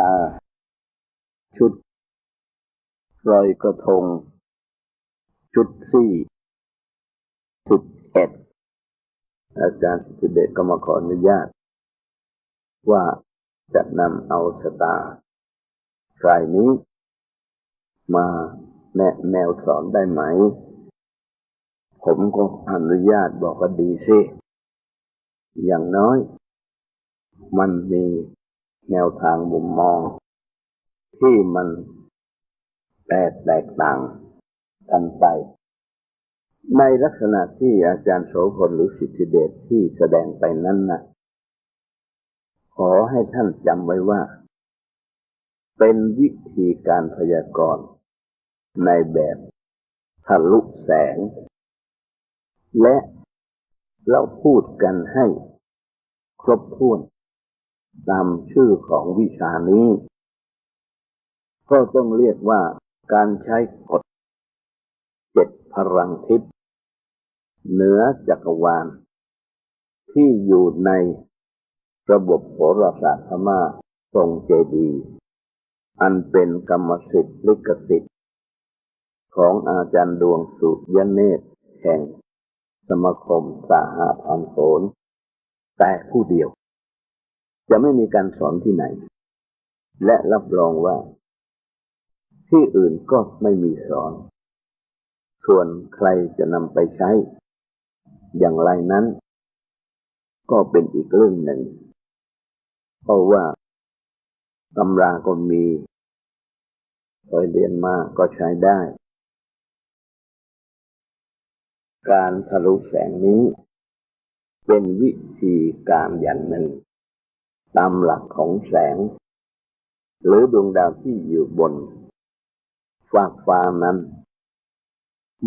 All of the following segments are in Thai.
ลา ชุดรอยกระทง ชุดสี่สิบเอ็ดอาจารย์สิเดชก็มาขออนุญาต ว่าจะนำเอาสตาร์รายนี้ มาแนะแนวสอนได้ไหม ผมก็อนุญาตบอกว่าดีสิอย่างน้อย มันมี แนวทางมุมมอง ที่มันแตกแตกต่างกันไป ในลักษณะที่อาจารย์โสพลหรือสิทธิเดชที่แสดงไปนั้นนะขอให้ท่านจำไว้ว่า เป็นวิธีการพยากรณ์ในแบบทะลุแสง และเราพูดกันให้ครบถ้วน ตามชื่อของวิชานี้ ก็ต้องเรียกว่าการใช้กฎเจ็ดพลังทิพย์เหนือจักรวาล ที่อยู่ในระบบโหราศาสตร์พม่าทรงเจดีย์อันเป็นกรรมสิทธิ์ลิขสิทธิ์ ของอาจารย์ดวงสุยเนตรแห่งสมาคมสหพันโขนแต่ผู้เดียว จะไม่มีการสอนที่ไหน และรับรองว่า ที่อื่นก็ไม่มีสอน ส่วนใครจะนำไปใช้ อย่างไรนั้น ก็เป็นอีกเรื่องหนึ่ง เพราะว่าตำราก็มีเคยเรียนมาก็ใช้ได้ การทะลุแสงนี้ เป็นวิธีการอย่างหนึ่ง ตามหลักของแสง หรือดวงดาวที่อยู่บนฟากฟ้านั้น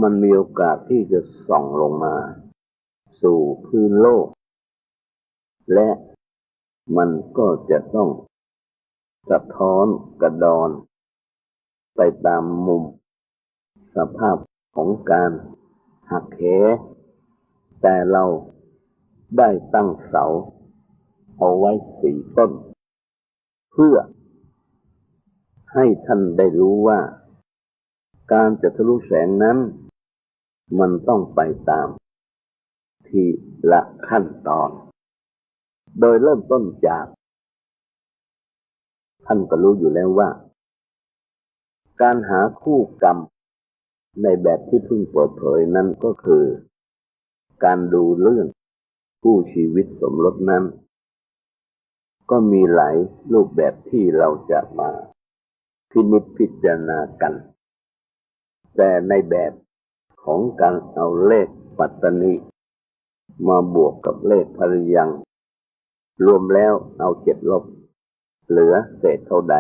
มันมีโอกาสที่จะส่องลงมา สู่พื้นโลก และมันก็จะต้องสะท้อนกระดอน ไปตามมุม สภาพของการหักเหแต่เราได้ตั้งเสา เอาไว้สี่ต้น เพื่อ ให้ท่านได้รู้ว่า การจะทะลุแสงนั้น มันต้องไปตาม ทีละขั้นตอน โดยเริ่มต้นจาก ท่านก็รู้อยู่แล้วว่า การหาคู่กรรม ในแบบที่เพิ่งเปิดเผยนั้นก็คือ การดูเรื่องคู่ชีวิตสมรสนั้น ก็มีหลายรูปแบบที่เราจะมาพินิจพิจารณากัน แต่ในแบบของการเอาเลขปัตตนีมาบวกกับเลขภริยัง รวมแล้วเอาเจ็ดลบ เหลือเศษเท่าใด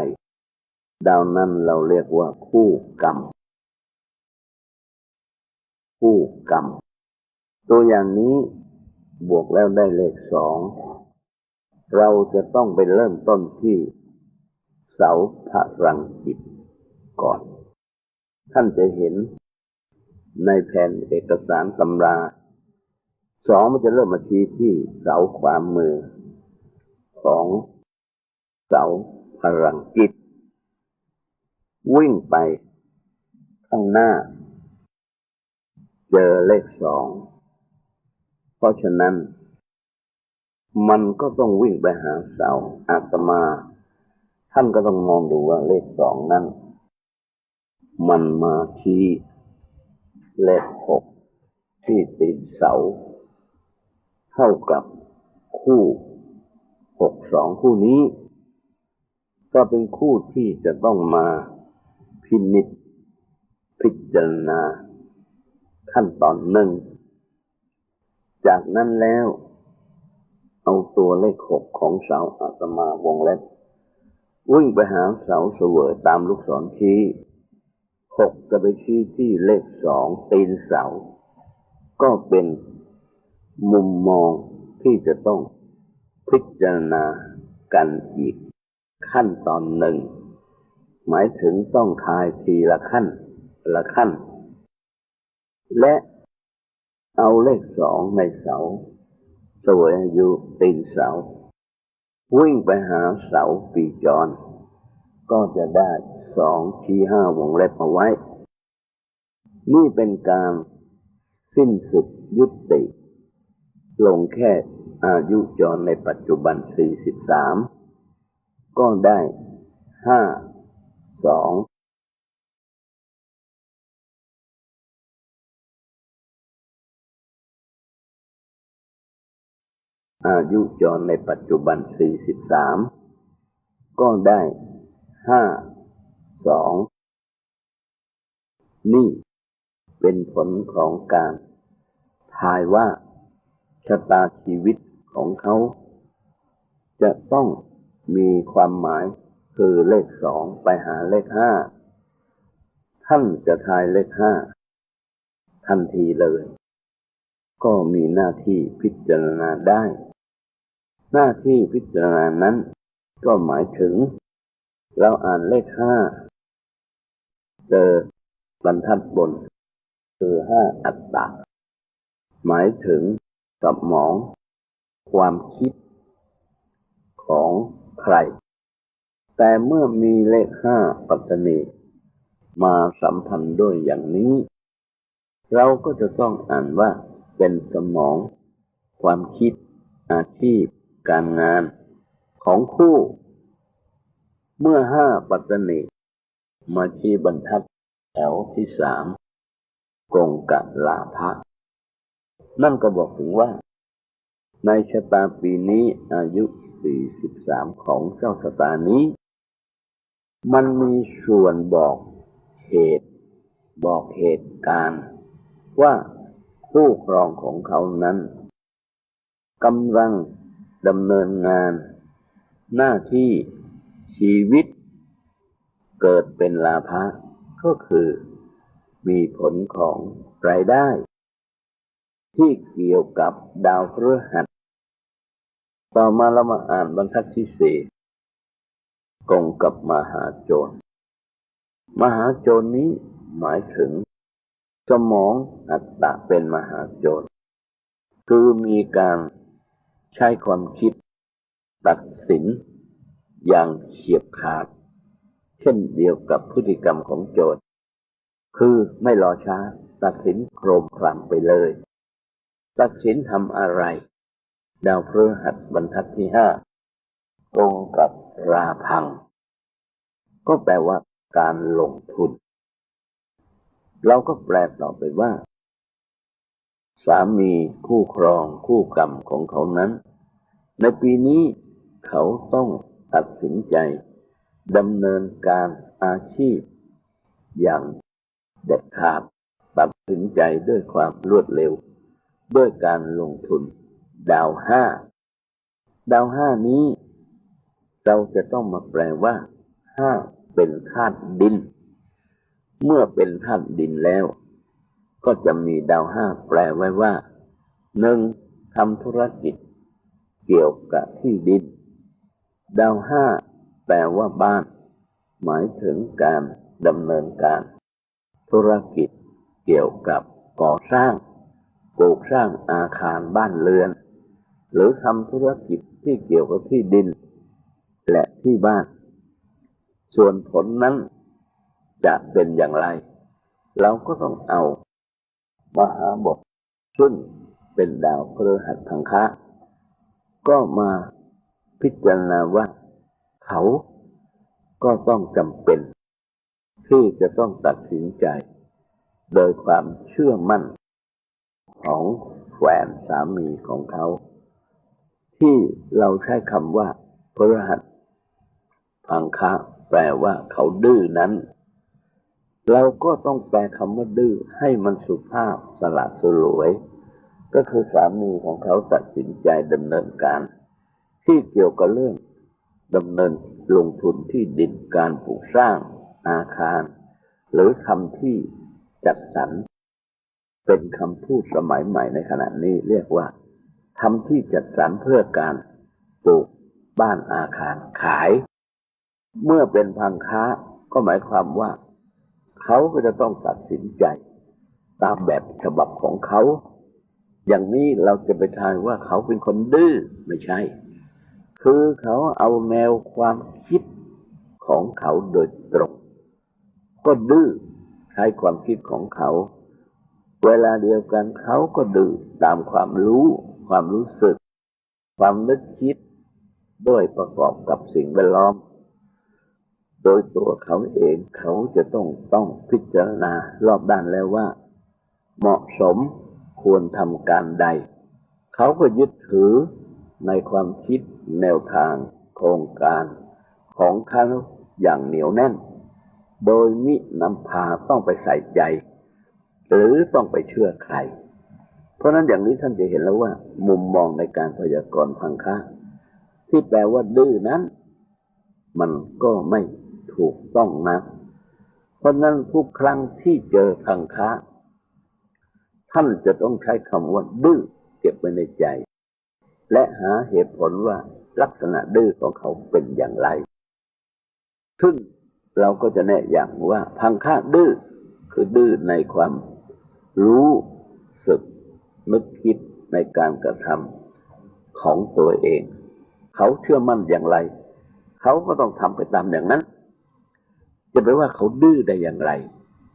ดาวนั้นเราเรียกว่าคู่กรรม คู่กรรม ตัวอย่างนี้บวกแล้วได้เลขสอง เราจะต้องไปเริ่มต้นที่เสาพรังจิตก่อน ท่านจะเห็นในแผ่นเอกสารตำราสองมันจะเริ่มมาชี้ที่เสาขวามือของเสาพลังจิต วิ่งไปข้างหน้า เจอเลขสอง เพราะฉะนั้น มันก็ต้องวิ่งไปหาเสาอาตมา ท่านก็ต้องมองดูว่าเลขสองนั้น มันมาชี้เลขหกที่ติดเสา เท่ากับคู่หกสองคู่นี้ ก็เป็นคู่ที่จะต้องมาพินิจพิจารณาขั้นตอนหนึ่ง จากนั้นแล้ว เอาตัวเลขหกของเสาอาตมาวงเล็บ วิ่งไปหาเสาเสวยตามลูกศรชี้หกจะไปชี้ที่เลขสองตีนเสา ก็เป็นมุมมองที่จะต้องพิจารณากันอีกขั้นตอนหนึ่ง หมายถึงต้องทายทีละขั้นละขั้น และเอาเลขสองในเสา สวยอายุตีนเสา วิ่งไปหาเสาปีจร ก็จะได้สองชี้ห้าวงเล็บเอาไว้ นี่เป็นการสิ้นสุดยุติ ลงแค่อายุจรในปัจจุบัน 43 ก็ได้ 5 2 อายุจรในปัจจุบัน 43 ก็ได้ 5 2 นี่เป็นผลของการทายว่าชะตาชีวิตของเขา จะต้องมีความหมายคือเลขสองไปหาเลขห้าท่านจะทายเลขห้าทันทีเลย ก็มีหน้าที่พิจารณาได้ หน้าที่พิจารณานั้น ก็หมายถึง เราอ่านเลขห้าเจอบรรทัดบน คือห้าอัตตะหมายถึงสมอง ความคิด ของใคร แต่เมื่อมีเลขห้าปัตตนีมาสัมพันธ์ด้วยอย่างนี้ เราก็จะต้องอ่านว่าเป็นสมอง ความคิดอาชีพ การงานของคู่ เมื่อห้าปัตตนีมาชี้บรรทัดแถวที่สามกงกะลาภะนั่นก็บอกถึงว่า ในชะตาปีนี้อายุ 43 ของเจ้าชะตานี้ มันมีส่วนบอกเหตุบอกเหตุการณ์ ว่าคู่ครองของเขานั้นกำลัง ดำเนินงาน หน้าที่ชีวิต เกิดเป็นลาภะก็คือ มีผลของรายได้ ที่เกี่ยวกับดาวพฤหัส ต่อมาเรามาอ่านบรรทัดที่สี่กงกับมหาโจร มหาโจรนี้หมายถึง สมองอัตตะเป็นมหาโจร คือมีการ ใช้ความคิด ตัดสิน อย่างเฉียบขาด เช่นเดียวกับพฤติกรรมของโจรคือไม่รอช้า ตัดสินโครมครามไปเลย ตัดสินทำอะไร ดาวพฤหัสบรรทัดที่ห้าตรงกับราพัง ก็แปลว่าการลงทุน เราก็แปลต่อไปว่า สามีคู่ครองคู่กรรมของเขานั้น ในปีนี้เขาต้องตัดสินใจดำเนินการอาชีพ อย่างเด็ดขาดตัดสินใจด้วยความรวดเร็ว ด้วยการลงทุน ดาวห้าดาวห้านี้ เราจะต้องมาแปลว่าห้าเป็นธาตุดิน เมื่อเป็นธาตุดินแล้ว ก็จะมีดาวห้าแปลไว้ว่าหนึ่งทำธุรกิจ เกี่ยวกับที่ดิน ดาวห้าแปลว่าบ้าน หมายถึงการดำเนินการ ธุรกิจเกี่ยวกับก่อสร้างปลูกสร้างอาคารบ้านเรือน หรือทำธุรกิจที่เกี่ยวกับที่ดิน และที่บ้าน ส่วนผลนั้นจะเป็นอย่างไร เราก็ต้องเอา มหาบทซึ่งเป็นดาวพฤหัสทังคะก็มาพิจารณาว่าเขาก็ต้องจำเป็น ที่จะต้องตัดสินใจ โดยความเชื่อมั่น ของแฟนสามีของเขา ที่เราใช้คำว่าพฤหัสพังคะแปลว่าเขาดื้อนั้น เราก็ต้องแปลคำว่าดื้อให้มันสุภาพสละสลวย ก็คือสามีของเขาตัดสินใจดำเนินการ ที่เกี่ยวกับเรื่องดำเนินลงทุนที่ดินการปลูกสร้างอาคาร หรือทำที่จัดสรรเป็นคำพูดสมัยใหม่ในขณะนี้เรียกว่าทำที่จัดสรรเพื่อการปลูกบ้านอาคารขาย เมื่อเป็นพังค้าก็หมายความว่า เขาก็จะต้องตัดสินใจ ตามแบบฉบับของเขา อย่างนี้เราจะไปทายว่าเขาเป็นคนดื้อไม่ใช่ คือเขาเอาแนวความคิดของเขาโดยตรง ก็ดื้อใช้ความคิดของเขา เวลาเดียวกันเขาก็ดื้อตามความรู้ ความรู้สึก ความนึกคิด ด้วยประกอบกับสิ่งแวดล้อม โดยตัวเขาเองเขาจะต้องต้องพิจารณารอบด้านแล้วว่า เหมาะสมควรทำการใด เขาก็ยึดถือในความคิดแนวทางโครงการของเขาอย่างเหนียวแน่น โดยมินำพาต้องไปใส่ใจ หรือต้องไปเชื่อใคร เพราะนั้นอย่างนี้ท่านจะเห็นแล้วว่า มุมมองในการพยากรณ์พังค่าที่แปลว่าดื้อนั้น มันก็ไม่ ถูกต้องนะเพราะนั้นทุกครั้งที่เจอพังค้า ท่านจะต้องใช้คำว่าดื้อเก็บไว้ในใจ และหาเหตุผลว่าลักษณะดื้อของเขาเป็นอย่างไร ซึ่งเราก็จะแนะอย่างว่าพังค่าดื้อคือดื้อในความรู้สึกนึกคิดในการกระทำของตัวเอง เขาเชื่อมั่นอย่างไร เขาก็ต้องทำไปตามอย่างนั้น จะไปว่าเขาดื้อได้อย่างไร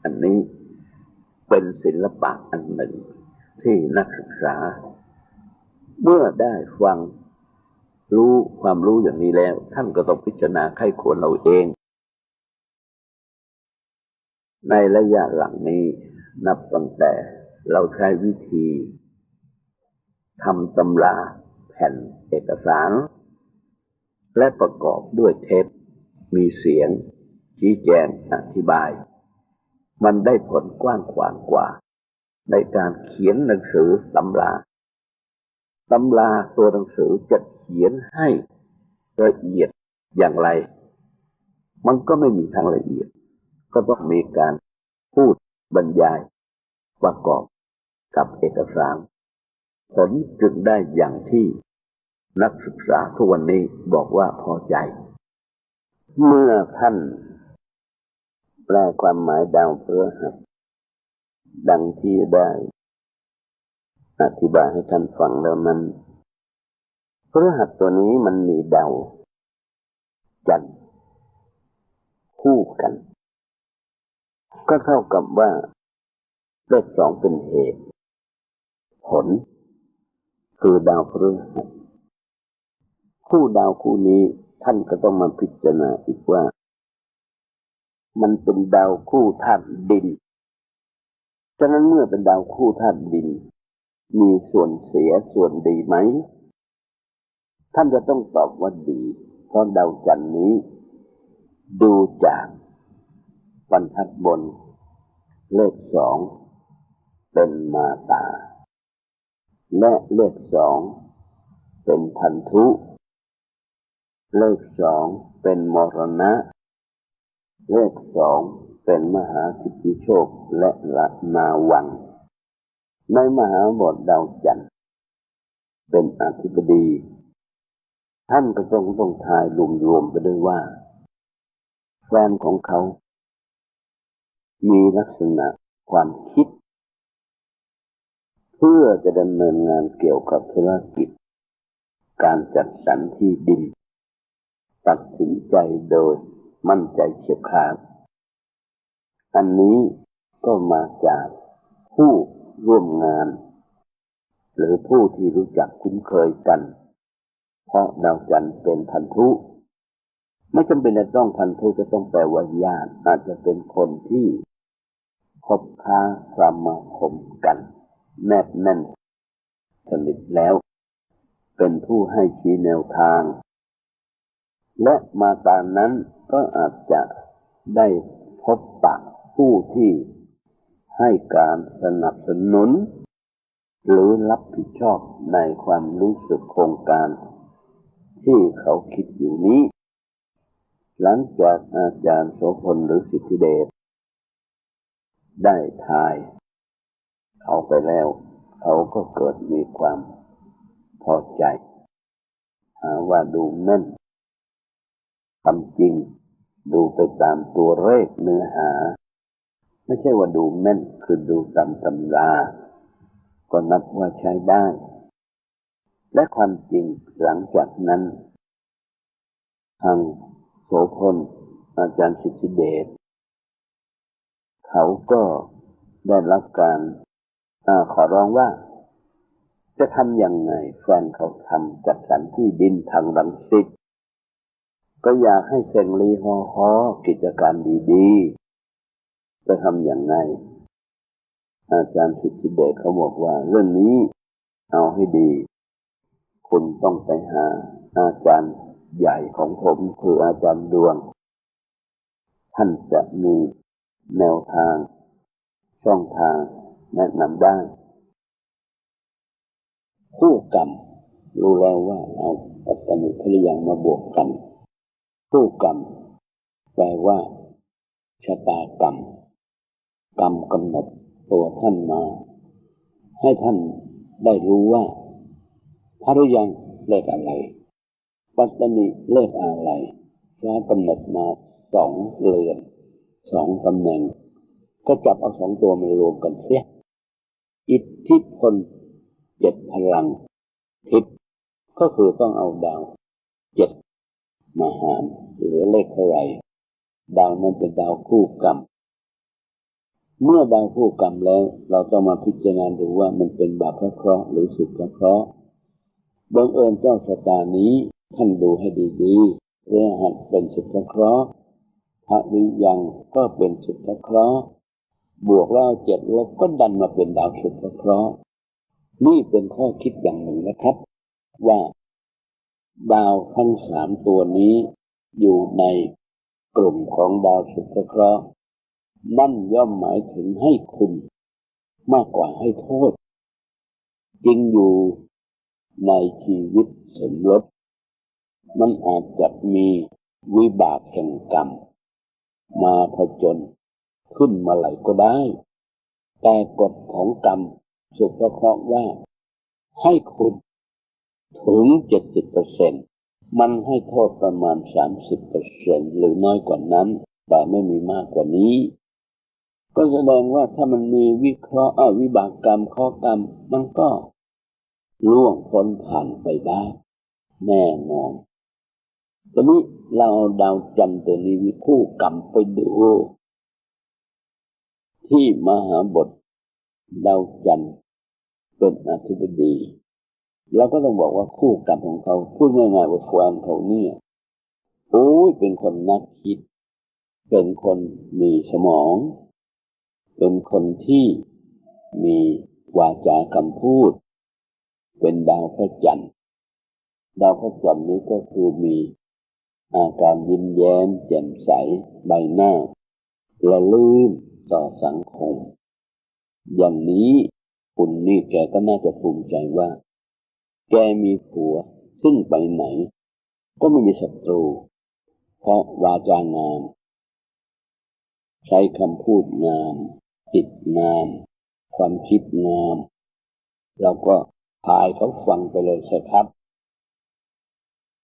อันนี้เป็นศิลปะอันหนึ่ง ที่นักศึกษา เมื่อได้ฟังรู้ความรู้อย่างนี้แล้ว ท่านก็ต้องพิจารณาไข้ควรเราเอง ในระยะหลังนี้นับตั้งแต่เราใช้วิธีทำตำราแผ่นเอกสาร และประกอบด้วยเทปมีเสียง ชี้แจงอธิบาย มันได้ผลกว้างขวางกว่า ในการเขียนหนังสือตำราตำราตัวหนังสือจะเขียนให้ละเอียดอย่างไร มันก็ไม่มีทางละเอียด ก็ต้องมีการพูดบรรยายประกอบกับเอกสาร ผลจึงได้อย่างที่นักศึกษาทุกวันนี้บอกว่าพอใจ เมื่อท่าน แปลความหมายดาวพฤหัสดังที่ได้ อธิบายให้ท่านฟังแล้วนั้นพฤหัสตัวนี้มันมีดาวจันทร์คู่กัน ก็เท่ากับว่าเลขสองเป็นเหตุ ผล คือดาวพฤหัสคู่ดาวคู่นี้ท่านก็ต้องมาพิจารณาอีกว่า มันเป็นดาวคู่ธาตุดิน ฉะนั้นเมื่อเป็นดาวคู่ธาตุดิน มีส่วนเสียส่วนดีไหม ท่านจะต้องตอบว่าดี เพราะดาวจันทร์นี้ ดูจากบรรทัดบน เลขสองเป็นมาตา และเลขสองเป็นพันธุ เลขสองเป็นมรณะ เลขสองเป็นมหาสิทธิโชคและละนาวัง ในมหาบทดาวจันทร์เป็นอธิบดี ท่านก็ต้องต้องทายรวมๆไปด้วยว่า แฟนของเขา มีลักษณะความคิด เพื่อจะดำเนินงานเกี่ยวกับธุรกิจ การจัดสรรที่ดิน ตัดสินใจโดย มั่นใจเฉียบขาดอันนี้ก็มาจากผู้ร่วมงาน หรือผู้ที่รู้จักคุ้นเคยกัน เพราะดาวจันทร์เป็นพันธุ ไม่จำเป็นจะต้องพันธุจะต้องแปลว่าญาติอาจจะเป็นคนที่คบค้าสมาคมกัน แนบแน่นสนิทแล้ว เป็นผู้ให้ชี้แนวทาง และมาตามนั้นก็อาจจะได้พบปะผู้ที่ให้การสนับสนุน หรือรับผิดชอบในความรู้สึกโครงการ ที่เขาคิดอยู่นี้ หลังจากอาจารย์โสพลหรือสิทธิเดชได้ทายเขาไปแล้ว เขาก็เกิดมีความพอใจหาว่าดูแม่น ทำจริง ดูไปตามตัวเลขเนื้อหา ไม่ใช่ว่าดูแม่นคือดูตามตำรา ก็นับว่าใช้ได้และความจริงหลังจากนั้น ทางโสพลอาจารย์สิทธิเดชเขาก็ได้รับการอขอร้องว่า จะทำยังไงแฟนเขาทำจัดสรรที่ดินทางรังสิต ก็อยากให้เซงลีฮอฮอกิจการดีๆ จะทำอย่างไงอาจารย์สิทธิเดชเขาบอกว่า เรื่องนี้เอาให้ดี คุณต้องไปหาอาจารย์ใหญ่ของผมคืออาจารย์ดวง ท่านจะมีแนวทาง ช่องทางแนะนำได้คู่กรรมรู้แล้วว่าเอาปัตตานิภริยังมาบวกกัน คู่กรรม แปลว่าชะตากรรม กรรมกำหนดตัวท่านมา ให้ท่านได้รู้ว่าภริยังเลขอะไร ปัตตานิเลขอะไรพระกำหนดมาสองเรือนสองตำแหน่ง ก็จับเอาสองตัวมารวมกันเสีย อิทธิพลเจ็ดพลัง ทิศก็คือต้องเอาดาวเจ็ด มาหารหรือเลขเท่าไหร่ดาวนั้นเป็นดาวคู่กรรม เมื่อดาวคู่กรรมแล้ว เราต้องมาพิจารณาดูว่ามันเป็นบาปพระเคราะห์หรือสุขพระเคราะห์บังเอิญเจ้าชะตานี้ท่านดูให้ดีๆเรื่องหัดเป็นสุขพระเคราะห์พระวิยังก็เป็นสุขพระเคราะห์บวกแล้วเจ็ดลบก็ดันมาเป็นดาวสุขพระเคราะห์นี่เป็นข้อคิดอย่างหนึ่งนะครับ ว่า ดาวทั้งสามตัวนี้อยู่ในกลุ่มของดาวสุขเคราะห์นั่นย่อมหมายถึงให้คุณมากกว่าให้โทษจริงอยู่ในชีวิตสมรสมันอาจจะมีวิบากแห่งกรรม มาผจญขึ้นมาไหลก็ได้ แต่กฎของกรรมสุขเคราะห์ว่าให้คุณ ถึงเจ็ดสิบเปอร์เซ็นมันให้โทษประมาณสามสิบเปอร์เซ็นหรือน้อยกว่านั้น แต่ไม่มีมากกว่านี้ ก็แสดงว่าถ้ามันมีวิเคราะห์วิบากกรรมข้อกรรม มันก็ล่วงพ้นผ่านไปได้ แน่นอนตอนนี้เราเอาดาวจันทร์ตัวนี้วิคู่กรรมไปดู ที่มหาบทดาวจันทร์เป็นอธิบดี เราก็ต้องบอกว่าคู่กรรมของเขาพูดง่ายๆว่าแฟนเขาเนี่ยโอ้ยเป็นคนนักคิด เป็นคนมีสมอง เป็นคนที่มีวาจาคำพูด เป็นดาวพระจันทร์ดาวพระจันทร์นี้ก็คือมีอาการยิ้มแย้มแจ่มใสใบหน้าระลื่นต่อสังคม อย่างนี้คุณนี่แกก็น่าจะภูมิใจว่า แกมีผัว ซึ่งไปไหน ก็ไม่มีศัตรู เพราะวาจางาม ใช้คำพูดงาม จิตงาม ความคิดงาม เราก็พายเขาฟังไปเลยใช่ครับ